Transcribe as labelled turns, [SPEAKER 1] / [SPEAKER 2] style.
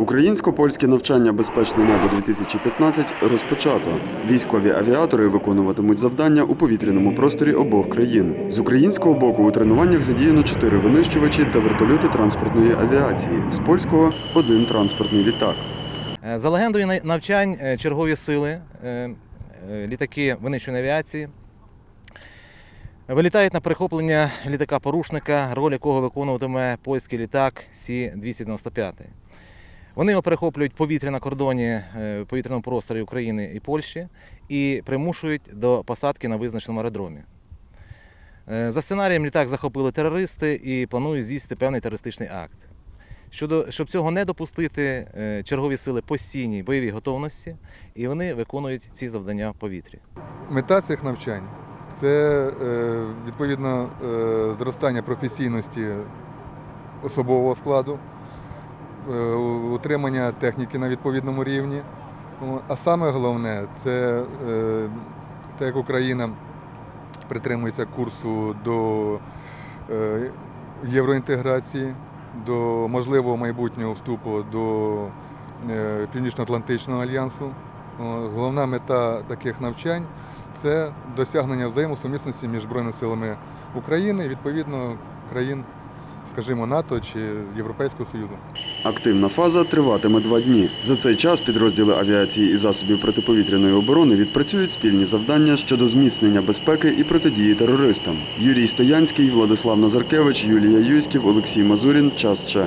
[SPEAKER 1] Українсько-польське навчання Безпечне небо 2015 розпочато. Військові авіатори виконуватимуть завдання у повітряному просторі обох країн. З українського боку у тренуваннях задіяно чотири винищувачі та вертольоти транспортної авіації. З польського один транспортний літак.
[SPEAKER 2] Е, За легендою навчань е, чергові сили, е, літаки винищеної авіації вилітають на перехоплення літака-порушника, роль якого виконуватиме польський літак Сі-295. Вони його перехоплюють повітря на кордоні е, повітряному просторі України і Польщі і примушують до посадки на визначеному аеродромі. Е, За сценарієм літак захопили терористи і планують здійснити певний терористичний акт. Щодо, щоб цього не допустити, е, чергові сили постійній бойовій готовності, і вони виконують ці завдання в повітрі.
[SPEAKER 3] Мета цих навчань це відповідно зростання професійності особового складу, утримання техніки на відповідному рівні. А саме головне це е, те, як Україна притримується курсу до е, євроінтеграції, до можливого майбутнього вступу до е, Північно-Атлантичного альянсу. Головна мета таких навчань це досягнення взаємосумісності між Збройними силами України і відповідно країн, скажімо, НАТО чи Європейського Союзу.
[SPEAKER 1] Активна фаза триватиме два дні. За цей час підрозділи авіації і засобів протиповітряної оборони відпрацюють спільні завдання щодо зміцнення безпеки і протидії терористам. Юрій Стоянський, Владислав Назаркевич, Юлія Юськів, Олексій Мазурін. Час Че.